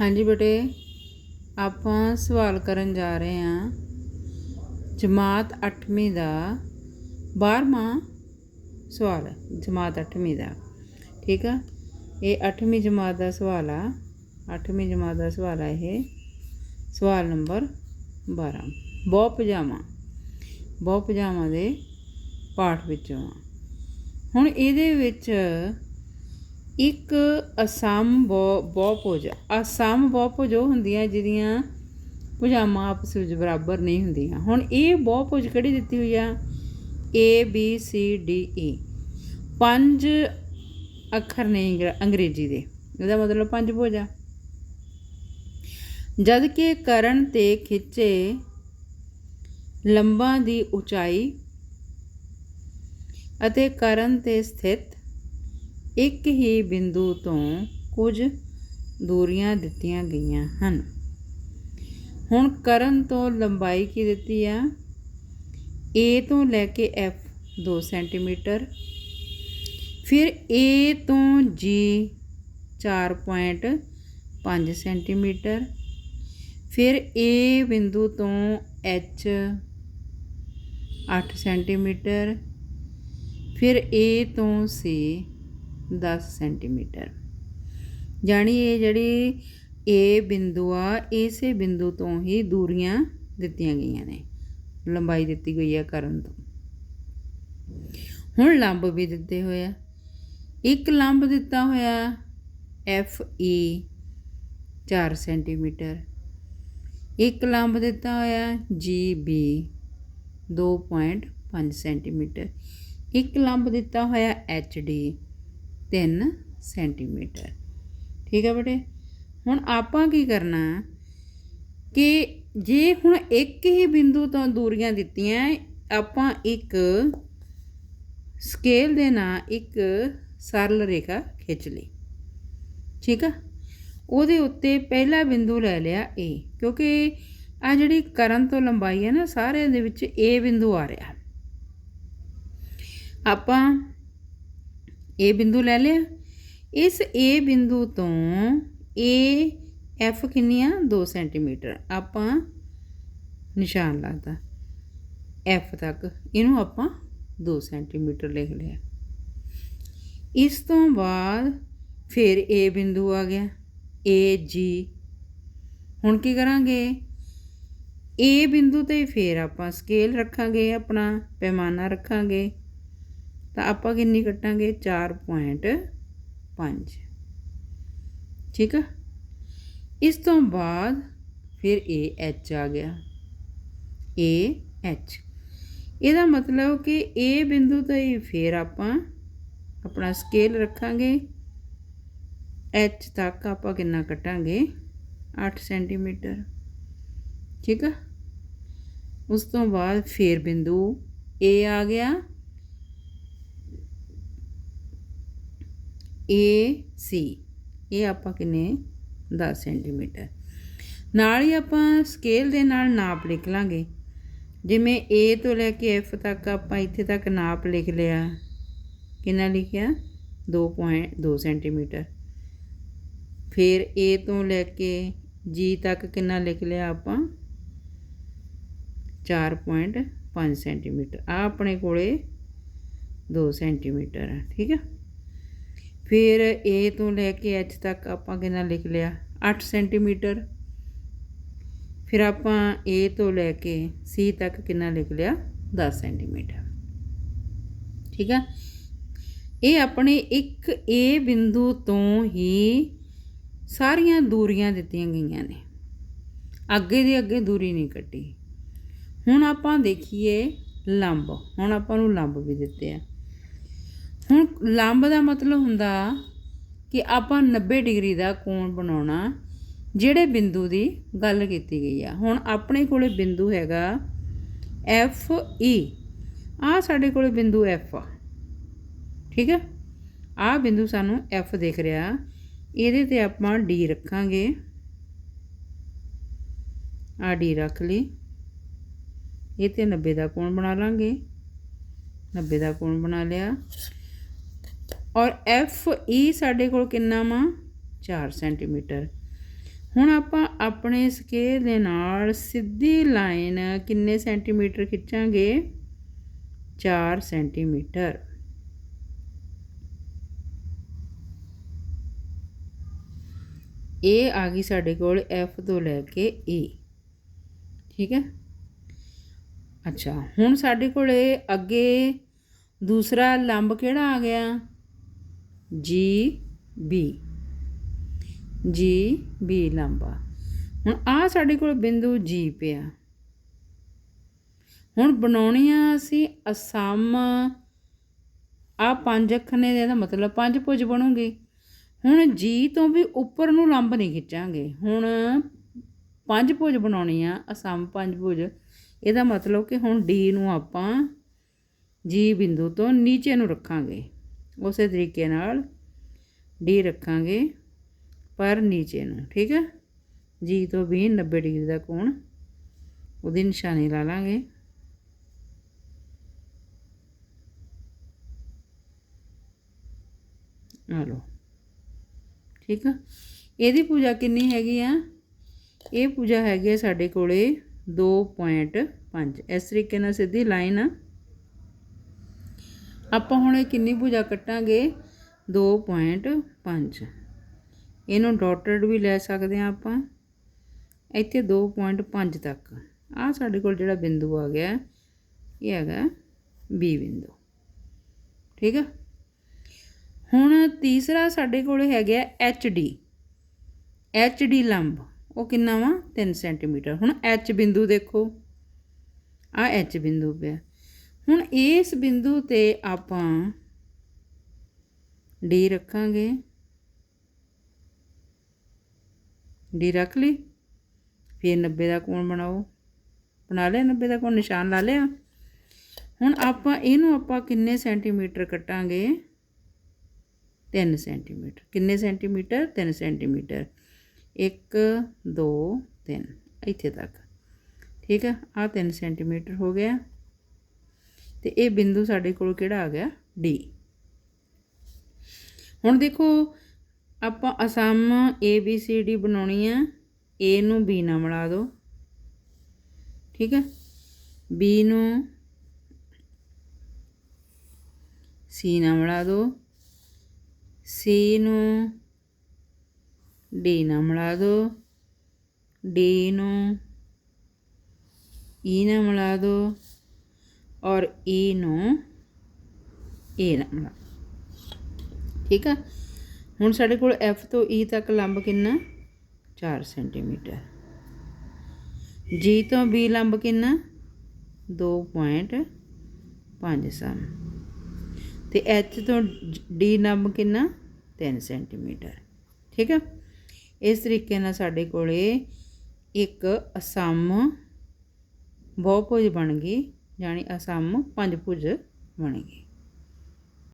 ਹਾਂਜੀ ਬੇਟੇ, ਆਪਾਂ ਸਵਾਲ ਕਰਨ ਜਾ ਰਹੇ ਹਾਂ। ਜਮਾਤ 8ਵੀਂ ਦਾ 12ਵਾਂ ਸਵਾਲ, ਜਮਾਤ 8ਵੀਂ ਦਾ। ਠੀਕ ਆ? ਇਹ 8ਵੀਂ ਜਮਾਤ ਦਾ ਸਵਾਲ ਆ। 8ਵੀਂ ਜਮਾਤ ਦਾ ਸਵਾਲ ਆ ਇਹ। ਸਵਾਲ ਨੰਬਰ 12 ਬਹੁ ਪਜਾਮਾ। ਬਹੁ ਪਜਾਮਾ ਦੇ ਪਾਠ ਵਿੱਚੋਂ ਆ। ਹੁਣ ਇਹਦੇ ਵਿੱਚ ਇੱਕ ਅਸਾਮ ਬਹੁ ਬਹੁਪੁਜ ਅਸਮ ਬਹੁਪੁਜ ਉਹ ਹੁੰਦੀਆਂ ਜਿਹਦੀਆਂ ਭੁਜਾਵਾਂ ਆਪਸ ਵਿੱਚ ਬਰਾਬਰ ਨਹੀਂ ਹੁੰਦੀਆਂ। ਹੁਣ ਇਹ ਬਹੁ ਬਹੁਪੁਜ ਕਿਹੜੀ ਦਿੱਤੀ ਹੋਈ ਆ? A, B, C, D E ਪੰਜ ਅੱਖਰ ਨੇ ਅੰਗਰ- ਅੰਗਰੇਜ਼ੀ ਦੇ। ਇਹਦਾ ਮਤਲਬ ਪੰਜ ਭੁਜ ਆ। ਜਦ ਕਿ ਕਰਨ ਤੇ ਖਿੱਚੇ ਲੰਬਾਂ ਦੀ ਉਚਾਈ ਅਤੇ ਕਰਨ ਤੇ ਸਥਿਤ ਇੱਕ ਹੀ ਬਿੰਦੂ ਤੋਂ ਕੁਝ ਦੂਰੀਆਂ ਦਿੱਤੀਆਂ ਗਈਆਂ ਹਨ। ਹੁਣ ਕਰਨ ਤੋਂ ਲੰਬਾਈ ਕੀ ਦਿੱਤੀ ਆ? A ਤੋਂ ਲੈ ਕੇ F 2 ਸੈਂਟੀਮੀਟਰ। ਫਿਰ A ਤੋਂ G 4.5 ਸੈਂਟੀਮੀਟਰ। ਫਿਰ A ਬਿੰਦੂ ਤੋਂ H 8 ਸੈਂਟੀਮੀਟਰ। ਫਿਰ A ਤੋਂ C 10 ਸੈਂਟੀਮੀਟਰ। ਜਾਣੀ ਇਹ ਜਿਹੜੀ A ਬਿੰਦੂ ਆ, ਇਸੇ ਬਿੰਦੂ ਤੋਂ ਹੀ ਦੂਰੀਆਂ ਦਿੱਤੀਆਂ ਗਈਆਂ ਨੇ। ਲੰਬਾਈ ਦਿੱਤੀ ਗਈ ਹੈ ਕਰਨ ਤੋਂ। ਹੁਣ ਲੰਬ ਵੀ ਦਿੱਤੇ ਹੋਏ ਆ। ਇੱਕ ਲੰਬ ਦਿੱਤਾ ਹੋਇਆ ਐਫ ਈ 4 ਸੈਂਟੀਮੀਟਰ। ਇੱਕ ਲੰਬ ਦਿੱਤਾ ਹੋਇਆ ਜੀ ਬੀ 2.5 ਸੈਂਟੀਮੀਟਰ। ਇੱਕ ਲੰਬ ਦਿੱਤਾ ਹੋਇਆ ਐਚ ਡੀ 3 ਸੈਂਟੀਮੀਟਰ। ਠੀਕ ਹੈ ਬੇਟੇ? ਹੁਣ ਆਪਾਂ ਕੀ ਕਰਨਾ ਕਿ ਜੇ ਹੁਣ ਇੱਕ ਹੀ ਬਿੰਦੂ ਤੋਂ ਦੂਰੀਆਂ ਦਿੱਤੀਆਂ, ਆਪਾਂ ਇੱਕ ਸਕੇਲ ਦੇ ਨਾਲ ਇੱਕ ਸਰਲ ਰੇਖਾ ਖਿੱਚ ਲਈ। ਠੀਕ ਆ? ਉਹਦੇ ਉੱਤੇ ਪਹਿਲਾ ਬਿੰਦੂ ਲੈ ਲਿਆ A, ਕਿਉਂਕਿ ਆ ਜਿਹੜੀ ਕਰਨ ਤੋਂ ਲੰਬਾਈ ਹੈ ਨਾ ਸਾਰੇ ਦੇ ਵਿੱਚ A ਬਿੰਦੂ ਆ ਰਿਹਾ। ਆਪਾਂ A ਬਿੰਦੂ ਲੈ ਲਿਆ। ਇਸ A ਬਿੰਦੂ ਤੋਂ A, F ਕਿੰਨੀ ਆ 2 ਸੈਂਟੀਮੀਟਰ। ਆਪਾਂ ਨਿਸ਼ਾਨ ਲਾਤਾ F ਤੱਕ। ਇਹਨੂੰ ਆਪਾਂ 2 ਸੈਂਟੀਮੀਟਰ ਲਿਖ ਲਿਆ। ਇਸ ਤੋਂ ਬਾਅਦ ਫਿਰ A ਬਿੰਦੂ ਆ ਗਿਆ। A, G ਹੁਣ ਕੀ ਕਰਾਂਗੇ? A ਬਿੰਦੂ ਤੇ ਫਿਰ ਆਪਾਂ ਸਕੇਲ ਰੱਖਾਂਗੇ, ਆਪਣਾ ਪੈਮਾਨਾ ਰੱਖਾਂਗੇ। ਤਾਂ ਆਪਾਂ ਕਿੰਨੀ ਕੱਟਾਂਗੇ? 4.5 ਠੀਕ ਆ? ਇਸ ਤੋਂ ਬਾਅਦ ਫਿਰ ਇਹ H ਆ ਗਿਆ। ਏ H ਇਹਦਾ ਮਤਲਬ ਕਿ ਏ ਬਿੰਦੂ ਤੇ ਹੀ ਫਿਰ ਆਪਾਂ ਆਪਣਾ ਸਕੇਲ ਰੱਖਾਂਗੇ। H ਤੱਕ ਆਪਾਂ ਕਿੰਨਾ ਕੱਟਾਂਗੇ? 8 ਸੈਂਟੀਮੀਟਰ ਠੀਕ ਆ? ਉਸ ਤੋਂ ਬਾਅਦ ਫਿਰ ਬਿੰਦੂ ਏ ਆ ਗਿਆ। ਏ ਸੀ ਇਹ ਆਪਾਂ ਕਿੰਨੇ? 10 ਸੈਂਟੀਮੀਟਰ ਨਾਲ ਹੀ ਆਪਾਂ ਸਕੇਲ ਦੇ ਨਾਲ ਨਾਪ ਲਿਖ ਲਾਂਗੇ। ਜਿਵੇਂ A ਤੋਂ ਲੈ ਕੇ F ਤੱਕ ਆਪਾਂ ਇੱਥੇ ਤੱਕ ਨਾਪ ਲਿਖ ਲਿਆ। ਕਿੰਨਾ ਲਿਖਿਆ? 2.2 ਸੈਂਟੀਮੀਟਰ ਫਿਰ A ਤੋਂ ਲੈ ਕੇ G ਤੱਕ ਕਿੰਨਾ ਲਿਖ ਲਿਆ ਆਪਾਂ? 4.5 ਸੈਂਟੀਮੀਟਰ ਆ ਆਪਣੇ ਕੋਲੇ 2 ਸੈਂਟੀਮੀਟਰ ਠੀਕ ਹੈ ਫਿਰ A ਤੋਂ ਲੈ ਕੇ H ਤੱਕ ਆਪਾਂ ਕਿੰਨਾ ਲਿਖ ਲਿਆ 8 ਸੈਂਟੀਮੀਟਰ। ਫਿਰ ਆਪਾਂ A ਤੋਂ ਲੈ ਕੇ C ਤੱਕ ਕਿੰਨਾ ਲਿਖ ਲਿਆ? 10 ਸੈਂਟੀਮੀਟਰ। ਠੀਕ ਆ? ਇਹ ਆਪਣੇ ਇੱਕ A ਬਿੰਦੂ ਤੋਂ ਹੀ ਸਾਰੀਆਂ ਦੂਰੀਆਂ ਦਿੱਤੀਆਂ ਗਈਆਂ ਨੇ। ਅੱਗੇ ਦੀ ਅੱਗੇ ਦੂਰੀ ਨਹੀਂ ਕੱਟੀ। ਹੁਣ ਆਪਾਂ ਦੇਖੀਏ ਲੰਬ। ਹੁਣ ਆਪਾਂ ਨੂੰ ਲੰਬ ਵੀ ਦਿੱਤੇ ਆ। ਹੁਣ ਲੰਬ ਦਾ ਮਤਲਬ ਹੁੰਦਾ ਕਿ ਆਪਾਂ 90 ਡਿਗਰੀ ਦਾ ਕੋਣ ਬਣਾਉਣਾ, ਜਿਹੜੇ ਬਿੰਦੂ ਦੀ ਗੱਲ ਕੀਤੀ ਗਈ ਆ। ਹੁਣ ਆਪਣੇ ਕੋਲੇ ਬਿੰਦੂ ਹੈਗਾ ਐਫ ਈ ਆ ਸਾਡੇ ਕੋਲੇ ਬਿੰਦੂ F ਆ। ਠੀਕ ਹੈ ਆ ਬਿੰਦੂ ਸਾਨੂੰ F ਦਿਖ ਰਿਹਾ। ਇਹਦੇ ਤੇ ਆਪਾਂ ਡੀ ਰੱਖਾਂਗੇ। ਆ ਡੀ ਰੱਖ ਲਈ। ਇਹ ਤੇ 90 ਦਾ ਕੋਣ ਬਣਾ ਲਾਂਗੇ। 90 ਦਾ ਕੋਣ ਬਣਾ ਲਿਆ। ਔਰ ਐਫ ਈ ਸਾਡੇ ਕੋਲ ਕਿੰਨਾ ਵਾ? 4 ਸੈਂਟੀਮੀਟਰ ਹੁਣ ਆਪਾਂ ਆਪਣੇ ਸਕੇਲ ਦੇ ਨਾਲ ਸਿੱਧੀ ਲਾਈਨ ਕਿੰਨੇ ਸੈਂਟੀਮੀਟਰ ਖਿੱਚਾਂਗੇ? 4 ਸੈਂਟੀਮੀਟਰ ਇਹ ਆ ਗਈ ਸਾਡੇ ਕੋਲ F ਤੋਂ ਲੈ ਕੇ E ਠੀਕ ਹੈ? ਅੱਛਾ, ਹੁਣ ਸਾਡੇ ਕੋਲ ਇਹ ਅੱਗੇ ਦੂਸਰਾ ਲੰਬ ਕਿਹੜਾ ਆ ਗਿਆ? ਜੀ ਬੀ। ਜੀ ਬੀ ਲੰਬਾ। ਹੁਣ ਆ ਸਾਡੇ ਕੋਲ ਬਿੰਦੂ ਜੀ ਪਿਆ। ਹੁਣ ਬਣਾਉਣੀ ਆ ਅਸੀਂ ਅਸਮ। ਆ ਪੰਜ ਅੱਖ ਨੇ ਇਹਦਾ ਮਤਲਬ ਪੰਜ ਭੁਜ ਬਣੂਗੇ। ਹੁਣ ਜੀ ਤੋਂ ਵੀ ਉੱਪਰ ਨੂੰ ਲੰਬ ਨਹੀਂ ਖਿੱਚਾਂਗੇ। ਹੁਣ ਪੰਜ ਭੁਜ ਬਣਾਉਣੀ ਆ ਅਸਮ ਪੰਜ ਭੁਜ। ਇਹਦਾ ਮਤਲਬ ਕਿ ਹੁਣ ਡੀ ਨੂੰ ਆਪਾਂ ਜੀ ਬਿੰਦੂ ਤੋਂ ਨੀਚੇ ਨੂੰ ਰੱਖਾਂਗੇ। ਉਸੇ ਤਰੀਕੇ ਨਾਲ ਡੀ ਰੱਖਾਂਗੇ ਪਰ ਨੀਚੇ ਨੂੰ, ਠੀਕ ਹੈ? ਜੀ ਤੋਂ ਵੀ 90 ਡਿਗਰੀ ਦਾ ਕੋਣ, ਉਹਦੀ ਨਿਸ਼ਾਨੀ ਲਾ ਲਾਂਗੇ। ਆ ਲਓ, ਠੀਕ ਆ? ਇਹਦੀ ਪੂਜਾ ਕਿੰਨੀ ਹੈਗੀ ਆ? ਇਹ ਪੂਜਾ ਹੈਗੀ ਆ ਸਾਡੇ ਕੋਲੇ 2.5 ਇਸ ਤਰੀਕੇ ਨਾਲ ਸਿੱਧੀ ਲਾਈਨ ਆ ਆਪਾਂ ਹੁਣ ਇਹ ਕਿੰਨੀ ਪੂਜਾ ਕੱਟਾਂਗੇ? 2.5 ਇਹਨੂੰ ਡਾਟਡ ਵੀ ਲੈ ਸਕਦੇ ਆ ਆਪਾਂ। ਇੱਥੇ 2.5 ਤੱਕ। ਆ ਸਾਡੇ ਕੋਲ ਜਿਹੜਾ ਬਿੰਦੂ ਆ ਗਿਆ, ਇਹ ਹੈਗਾ B ਬਿੰਦੂ। ਠੀਕ ਆ? ਹੁਣ ਤੀਸਰਾ ਸਾਡੇ ਕੋਲ ਹੈਗਾ HD HD ਲੰਬ। ਉਹ ਕਿੰਨਾ ਵਾ? 3 ਸੈਂਟੀਮੀਟਰ। ਹੁਣ H ਬਿੰਦੂ ਦੇਖੋ। ਆ H ਬਿੰਦੂ ਪਿਆ। ਹੁਣ ਇਸ ਬਿੰਦੂ ਤੇ ਆਪਾਂ ਡੀ ਰੱਖਾਂਗੇ। ਡੀ ਰੱਖ ਲਈ। ਫਿਰ 90 ਦਾ ਕੋਣ ਬਣਾਓ। ਬਣਾ ਲਿਆ 90 ਦਾ ਕੋਣ, ਨਿਸ਼ਾਨ ਲਾ ਲਿਆ। ਹੁਣ ਆਪਾਂ ਇਹਨੂੰ ਆਪਾਂ ਕਿੰਨੇ ਸੈਂਟੀਮੀਟਰ ਕੱਟਾਂਗੇ? 3 ਸੈਂਟੀਮੀਟਰ। ਕਿੰਨੇ ਸੈਂਟੀਮੀਟਰ? 3 ਸੈਂਟੀਮੀਟਰ। 1 2 3 ਇੱਥੇ ਤੱਕ। ਠੀਕ ਆ? ਆ 3 ਸੈਂਟੀਮੀਟਰ ਹੋ ਗਿਆ। ਤੇ ਇਹ ਬਿੰਦੂ ਸਾਡੇ ਕੋਲ ਕਿਹੜਾ ਆ ਗਿਆ? ਡੀ ਹੁਣ ਦੇਖੋ, ਆਪਾਂ ਅਸਮ ਏ ਬੀ ਸੀ ਡੀ ਬਣਾਉਣੀ ਆ। ਏ ਨੂੰ ਬੀ ਨਾਲ ਮਿਲਾ ਦਿਓ। ਠੀਕ ਹੈ? ਬੀ ਨੂੰ ਸੀ ਨਾਲ ਮਿਲਾ ਦਿਓ। ਸੀ ਨੂੰ ਡੀ ਨਾਲ ਮਿਲਾ ਦਿਓ। ਡੀ ਨੂੰ ਈ ਨਾਲ ਮਿਲਾ ਦਿਓ। ਔਰ ਈ ਨੂੰ ਏ ਨਾਲ ਠੀਕ ਆ? ਹੁਣ ਸਾਡੇ ਕੋਲ F ਤੋਂ E ਤੱਕ ਲੰਬ ਕਿੰਨਾ? 4 ਸੈਂਟੀਮੀਟਰ। G ਤੋਂ B ਲੰਬ ਕਿੰਨਾ? 2.5 ਸਮ। ਤੇ H ਤੋਂ D ਲੰਬ ਕਿੰਨਾ? 3 ਸੈਂਟੀਮੀਟਰ। ਠੀਕ ਆ? ਇਸ ਤਰੀਕੇ ਨਾਲ ਸਾਡੇ ਕੋਲੇ ਇੱਕ ਅਸਮ ਬਹੁਭੁਜ ਬਣ ਗਈ। ਜਾਣੀ ਅਸਮ ਪੰਜਭੁਜ ਬਣ ਬਣੇਗੀ